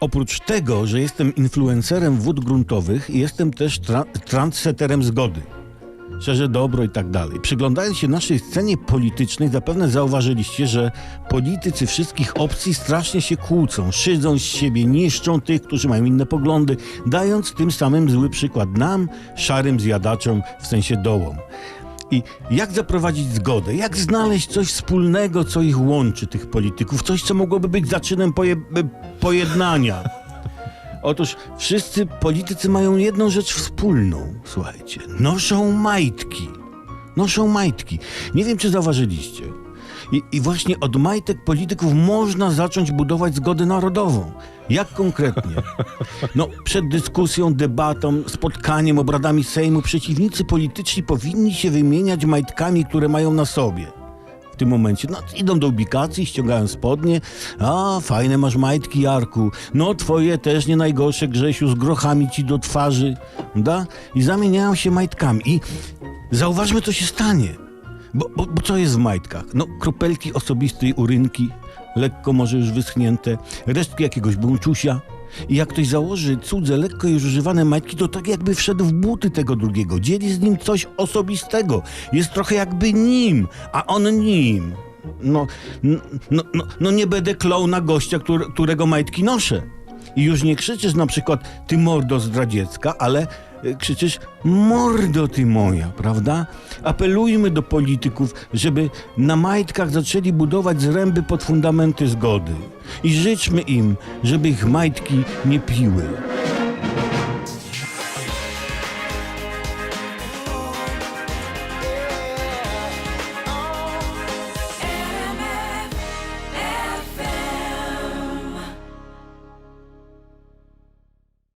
Oprócz tego, że jestem influencerem wód gruntowych, jestem też tra- trendsetterem zgody. Szczerze dobro i tak dalej. Przyglądając się naszej scenie politycznej, zapewne zauważyliście, że politycy wszystkich opcji strasznie się kłócą, szydzą z siebie, niszczą tych, którzy mają inne poglądy, dając tym samym zły przykład nam, szarym zjadaczom, w sensie dołom. I jak zaprowadzić zgodę? Jak znaleźć coś wspólnego, co ich łączy, tych polityków? Coś, co mogłoby być zaczynem poje pojednania. Otóż wszyscy politycy mają jedną rzecz wspólną, słuchajcie. Noszą majtki. Noszą majtki. Nie wiem, czy zauważyliście. I, I właśnie od majtek polityków można zacząć budować zgodę narodową. Jak konkretnie? No, przed dyskusją, debatą, spotkaniem, obradami Sejmu przeciwnicy polityczni powinni się wymieniać majtkami, które mają na sobie w tym momencie. No, idą do ubikacji, ściągają spodnie. A, fajne masz majtki, Jarku. No, twoje też nie najgorsze, Grzesiu, z grochami ci do twarzy. Da? I zamieniają się majtkami. I zauważmy, co się stanie. Bo, bo, bo co jest w majtkach? No, kropelki osobistej urynki, lekko może już wyschnięte, resztki jakiegoś buńczusia. I jak ktoś założy cudze, lekko już używane majtki, to tak jakby wszedł w buty tego drugiego. Dzieli z nim coś osobistego. Jest trochę jakby nim, a on nim. No, no, no, no nie będę klął na gościa, którego majtki noszę. I już nie krzyczysz na przykład ty mordo zdradziecka, ale krzyczysz mordo ty moja, prawda? Apelujmy do polityków, żeby na majtkach zaczęli budować zręby pod fundamenty zgody. I życzmy im, żeby ich majtki nie piły.